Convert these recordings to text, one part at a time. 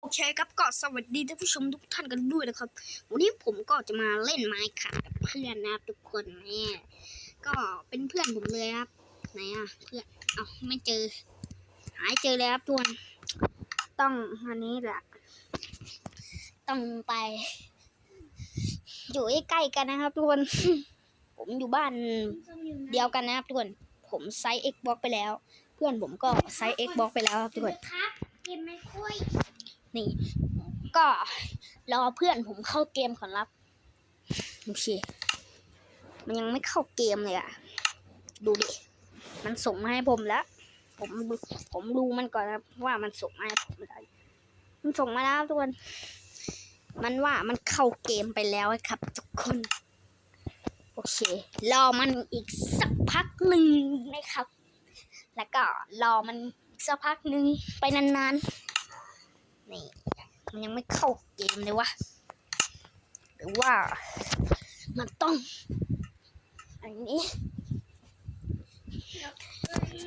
โอเคครับก็สวัสดีท่านผู้ชมทุกท่านกันด้วยนะครับ วันนี้ผมก็จะมาเล่นไม้ขากับเพื่อนนะครับทุกคนแม่ก็เป็นเพื่อนผมเลยครับไหนอะเพื่อนเอาไม่เจอ หายเจอแล้วครับทุกคนต้องอันนี้แหละต้องไป อยู่ใกล้ๆกันนะครับทุกคนผมอยู่บ้านเดียวกันนะครับทุกคนผมไซส์ Xbox ไปแล้ว เพื่อนผมก็ไซส์ Xbox ไปแล้วครับทุกคนครับเกมไม่ค่อย นี่ ก็รอเพื่อนผมเข้าเกมก่อนรับโอเคมันยังไม่เข้าเกมเลยอะดูดิ มันส่งมาให้ผมแล้ว ผมดูผมดูมันก่อนครับว่ามันส่งมาให้ผมอะไรมันส่งมาแล้วทุกคน มันว่ามันเข้าเกมไปแล้วครับ ทุกคน โอเค รอมันอีกสักพักหนึ่งนะครับ แล้วก็รอมันสักพักหนึ่งไปนานๆ นี่มันยังไม่เข้าเกมเลยวะหรือว่ามันต้อง อันนี้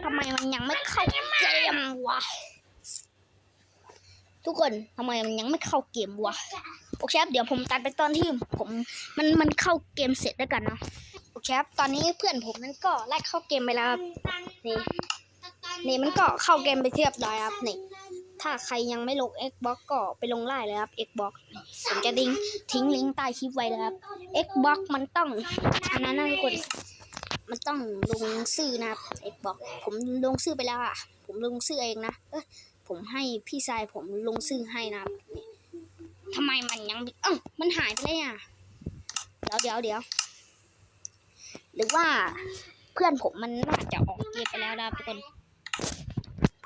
ทำไมมันยังไม่เข้าเกมวะทุกคนทำไมมันยังไม่เข้าเกมวะโอเคครับเดี๋ยวผมตัดไปตอนที่ผมมันมันเข้าเกมเสร็จด้วยกันเนาะโอเคครับตอนนี้เพื่อนผมนั้นก็ไล่เข้าเกมไปแล้วนี่นี่มันก็เข้าเกมไปเทียบร้อยครับนี่ ถ้าใครยังไม่ลง Xbox ก็ไปลงไล่เลยครับ Xbox ผมจะดิ้งทิ้งลิงก์ใต้คลิปไว้เลยครับ Xbox มันต้องอันนั้นนะทุกคนมันต้องลงชื่อนะครับ Xbox ผมลงชื่อไปแล้วอะ ผมลงชื่อเองนะเอยผมให้พี่ชายผมลงชื่อให้นะครับทำไมมันยังม่เอ้ามันหายไปเลยอะเดี๋ยวเดี๋ยวเดี๋ยวหรือว่าเพื่อนผมมันน่าจะออกเกมไปแล้วนะครับทุกคน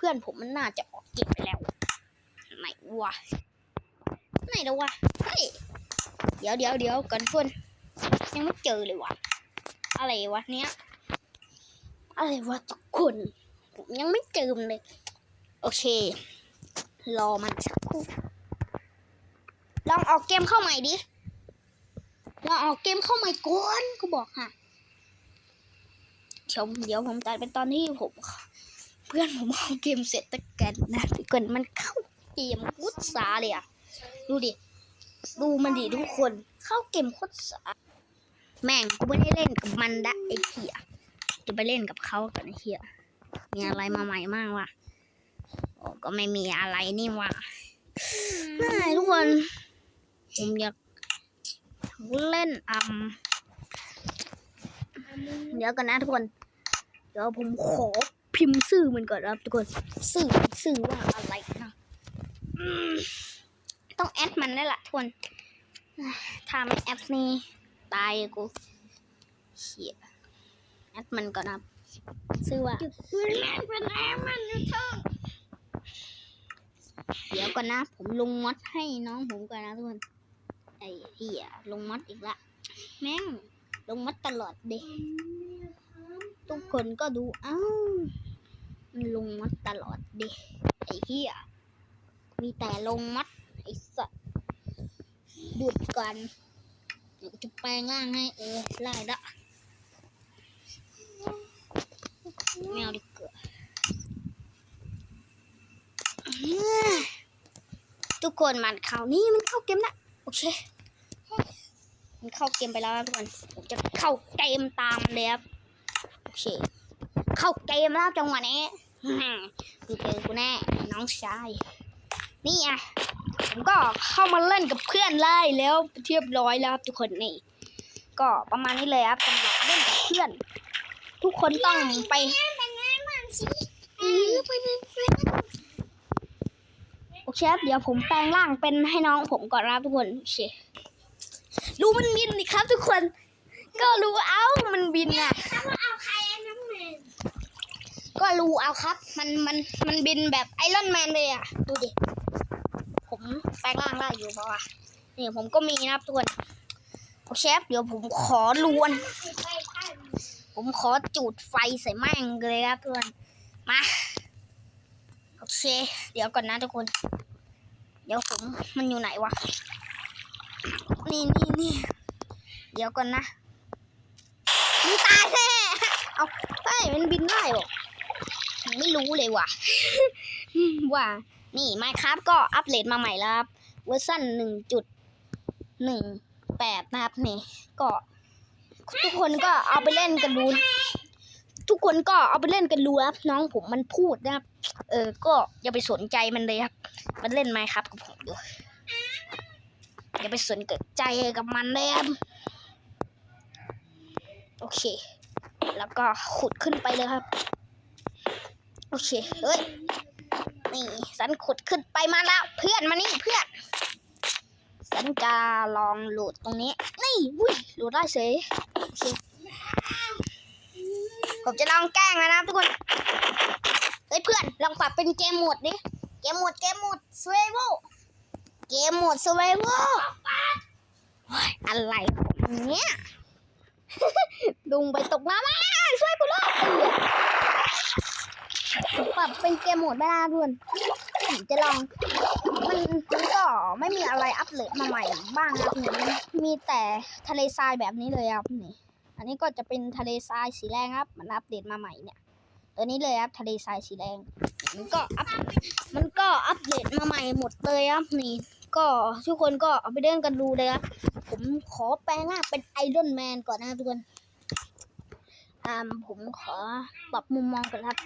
พื่อนผมมันน่าจะออกเกมไปแล้วไหนวะไหนแล้ววะเฮ้ยเดี๋ยวเดี๋ยวเดี๋ยวก่อนเพื่อนยังไม่เจอเลยวะอะไรวะเนี้ยอะไรวะทุกคนผมยังไม่เจอเลย โอเค รอมันสักครู่ลองออกเกมเข้าใหม่ดิลองออกเกมเข้าใหม่ก่อนก็บอกค่ะเดี๋ยวเดี๋ยวผมตัดเป็นตอนที่ผม พื่อนผมเอาเกมเสร็จตะกันนะทุกคนมันเข้าเกมโคตรสาเลยอะดูดิ ดูมันดิทุกคน เข้าเกมโคตรสาแม่งกูไม่ได้เล่นกับมันละไอ้เหี้ยจะไปเล่นกับเขากันไอ้เหี้ยมีอะไรมาใหม่มากวะโอ้ก็ไม่มีอะไรนี่วะน่าทุกคนผมอยากเล่นอืมเดี๋ยวกันนะทุกคน เดี๋ยวผมขอ พิมพ์ชื่อมันก่อนนะครับทุกคนชื่อชื่อว่าอะไรนะอืมต้องแอดมันได้ละทุกคนถ้าไม่แอดนี่ตายกูเขียแอดมันก่อนนะครับชื่อว่ามันแรงเป็นแรงมันอยู่เท่าเดี๋ยวก่อนนะ ผมลงมอดให้น้องผมก่อนนะทุกคนไอ้เหี้ยลงมอดอีกละ แม่งลงมอดตลอดเด็ ทุกคนก็ดู เอ้า มันลงมอดตลอดด็ไอ้เหี้ย มีแต่ลงมอดไอ้สัสหยุดก่อนจะแปลงร่างให้เออไล่ละแมวดีกว่าทุกคนมันข้าวนี่มันเข้าเกมละโอเค มันเข้าเกมไปแล้วทุกคนผมจะเข้าเกมตามเลยครับ เค เข้าเกมแล้วจังหวะนี้อืมมึงเจอกูแน่ น้องชาย นี่ไงผมก็เข้ามาเล่นกับเพื่อนไล่แล้วเรียบร้อยแล้วครับทุกคนนี่ ก็ประมาณนี้เลยครับสำหรับเล่นกับเพื่อน ทุกคนต้องไปโอเคครับเดี๋ยวผมแปลงร่างเป็นให้น้องผมก่อนนะครับทุกคนโอเครู้มันบินดิครับ ทุกคน ก็รู้เอ้ามันบินอะ ถ้าว่าเอาใครไอ้น้ำมัน ก็รู้เอาครับ มันมันมันบินแบบไอรอนแมนเลยอะ ดูดิ ผมแปลงร่างได้อยู่เพราะว่านี่ผมก็มีนะครับทุกคนโอเคครับเดี๋ยวผมขอลวน ผมขอจูดไฟใส่แม่งเลยครับทุกคนมาโอเค เดี๋ยวก่อนนะทุกคน เดี๋ยวผมมันอยู่ไหนวะนี่นี่นี่เดี๋ยวก่อนนะมันตายแน่เอาเฮ้ยมันบินได้เหร อผมไม่รู้เลยว่ะ ว่านี่ Minecraft ก็อัปเดตมาใหม่แล้วครับเวอร์ชันหนึ่งจุดหนึ่งแปดนะครับนี่ก็ทุกคนก็เอาไปเล่นกันดูทุกคนก็เอาไปเล่นกันดูครับน้องผมมันพูดนะครับ เออ ก็อย่าไปสนใจมันเลยครับ มันเล่นไหมครับกับผมอยู่อย่าไปสนใจกับมันเลยครับโอเค แล้วก็ขุดขึ้นไปเลยครับ อเคเฮ้ยนี่สันขุดขึ้นไปมาแล้ว เพื่อนมานี่เพื่อน สันจะลองโหลดตรงนี้ นี่วุ้ยโหลดได้เฉยโอเคผมจะลองแกล้งนะครับทุกคนเฮ้ยเพื่อนลองปรับเป็นเกมโหมดดิเกมโหมดเกมโหมด survival เกมโหมด survival โอ๊ยอะไรเนี่ยลุงไปตกน้ำมาช่วยกูด้วย ปรับเป็นเกมโหมดไม่ได้ทุกคนผมจะลองมันมันก็ไม่มีอะไรอัปเดตมาใหม่บ้างนะครับนี่มีแต่ทะเลทรายแบบนี้เลยครับนี่ อันนี้ก็จะเป็นทะเลทรายสีแดงครับ มันอัปเดตมาใหม่เนี่ย ตัวนี้เลยครับทะเลทรายสีแดง มันก็อัป มันก็อัปเดตมาใหม่หมดเลยครับนี่ ก็ทุกคนก็เอาไปเล่นกันดูเลยครับ ผมขอแปลงร่างเป็นไอรอนแมนก่อนนะครับทุกคนอ่าผมขอปรับมุมมองก่อนครับ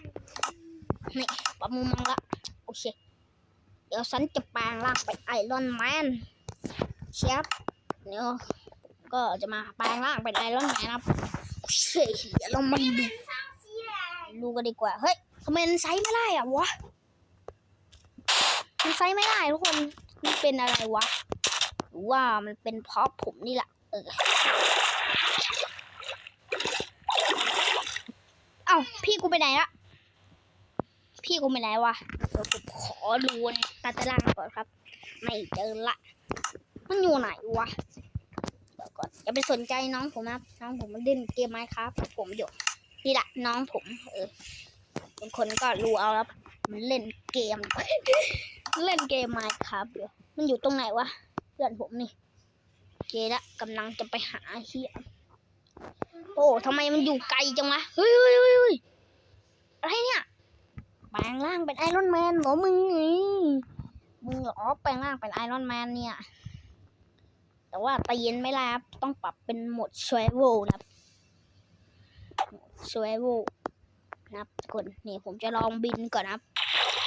นี่ปรับมุมมองละโอเค เดี๋ยวฉันจะแปลงร่างเป็นไอรอนแมนเชฟเดี๋ยวก็จะมาแปลงร่างเป็นไอรอนแมนครับโอเคเดี๋ยวเรามาดูดูกันดีกว่า เฮ้ยทำไมมันไซส์ไม่ได้อะวะ มันไซส์ไม่ได้ทุกคน มันเป็นอะไรวะ หรือว่ามันเป็นเพราะผมนี่แหละ เออ เอ้าพี่กูไปไหนละ พี่กูไปไหนวะเดี๋ยวผมขอดูในตาตารางก่อนครับ ไม่เจอละ มันอยู่ไหนวะเดี๋ยวก่อนอย่าไปสนใจน้องผมนะน้องผมมันเล่นเกมไมค์ครับ ผมอยู่นี่แหละน้องผม เออบางคนก็รู้เอาแล้วมันเล่นเกม เล่นเกมไมค์ครับอยู่มันอยู่ตรงไหนวะเพื่อนผมนี่เคละกำลังจะไปหาเฮียโอ้ทำไมมันอยู่ไกลจังวะเฮ้ยเฮ้ยเฮ้ยเฮ้ยอะไรเนี่ยแปล งร่างเป็นไอรอนแมนเหรอมึงนี่มึงเหรอแปลงร่างเป็นไอรอนแมนเนี่ย แต่ว่าตีนไม่ได้ครับต้องปรับเป็นโหมด survival นะครับ survival นะครับทุกคนนี่ผมจะลองบินก่อนนะครับ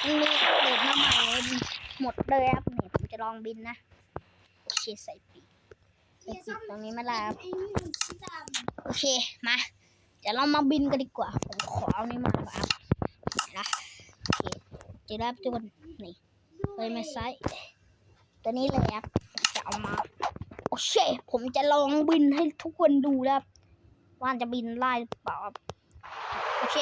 มันมีอัปเดมาใหม่เลยหมดเลยครับนี่ผมจะลองบินนะโอเคใส่ปีกใส่ปีกตรงนี้ไม่ได้ครับโอเคมาเดี๋ยวเรามาบินกันดีกว่า ผมขอเอานี่มาครับ จะได้ทุกคนนี่เลยมาไซส์ตัวนี้เลยครับจะเอามาโอเคผมจะลองบินให้ทุกคนดูนะครับว่าจะบินไล่หรือเปล่าครับโอเค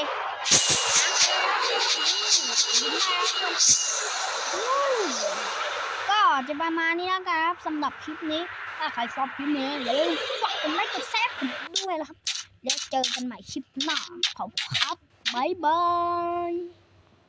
ก็จะประมาณนี้นะครับสำหรับคลิปนี้ถ้าใครชอบคลิปนี้อย่าลืมฝากกดไลค์กดแชร์ผมด้วยนะครับเดี๋ยวเจอกันใหม่คลิปหน้าขอบคุณครับบ๊ายบาย